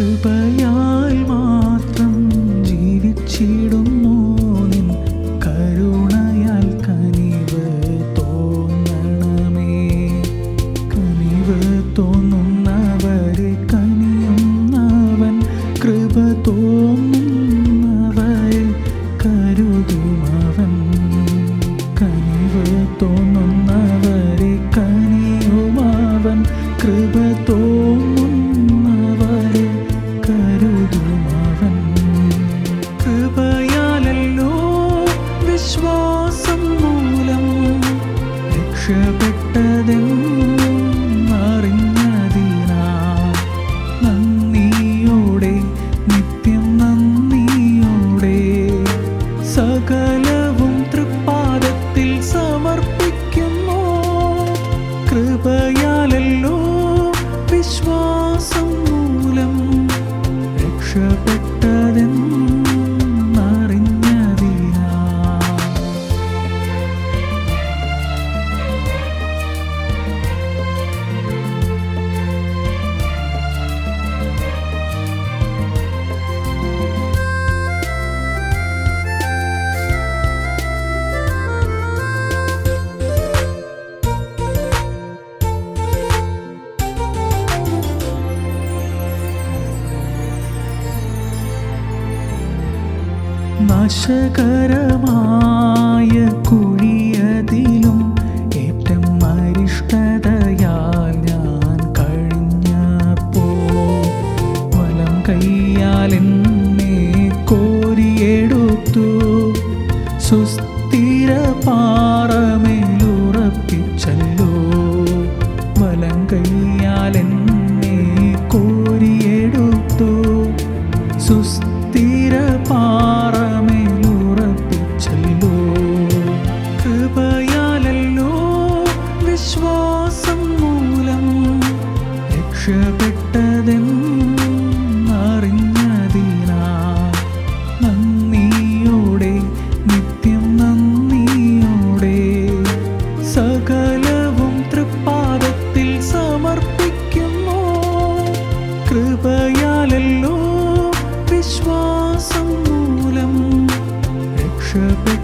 കൃപയാൽ മാത്രം ജീവിച്ചിടുന്നു നിൻ കരുണയാൽ കനിവ് തോന്നണമേ. കനിവ് തോന്നുന്നവരെ കനിയുന്നവൻ കൃപ തോന്നുന്നവരെ കരുതുമവൻ. കനിവ് തോന്നുന്നവരെ കനിയുമവൻ കൃപ തോന്നും നാശകരമായ കുഴിയതിലും ഏറ്റം അരിഷ്ടതയാൽ ഞാൻ കഴിഞ്ഞപ്പോ വലം കൈയാൽ എന്നെ കോരിയെടുത്തു. സുസ്ഥിര രക്ഷപ്പെട്ടതെന്നറിഞ്ഞതിനാ നന്ദിയോടെ നിത്യം നന്ദിയോടെ സകലവും തൃപ്പാദത്തിൽ സമർപ്പിക്കുന്നു. കൃപയാലല്ലോ വിശ്വാസം മൂലം രക്ഷപ്പെട്ടതെന്നറിഞ്ഞതിനാ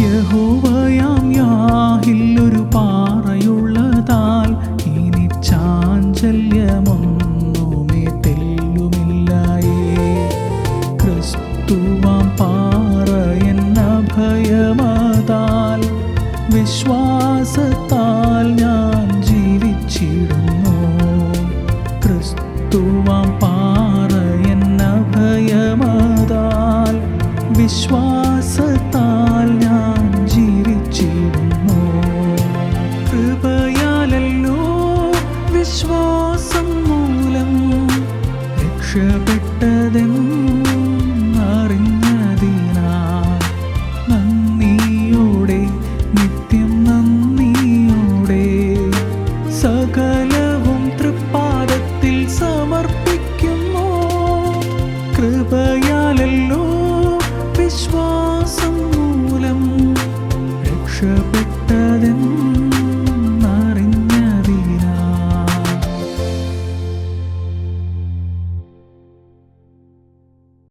യഹോവയാം യാഹില്ലൊരു പാറയുള്ളതാൽ ഇനി ചാഞ്ചല്യമൊന്നുമേ തെല്ലുമില്ലായേ. ക്രിസ്തുവാം പാറ എന്ന ഭയമതാൽ വിശ്വാസത്താൽ ഞാൻ ജീവിച്ചിടുന്നു ക്രിസ്തുവാം പാറ എന്ന ഭയമതാൽ വിശ്വാസത്താൽ ജീവിച്ചിടുന്നു കൃപയാലല്ലോ വിശ്വാ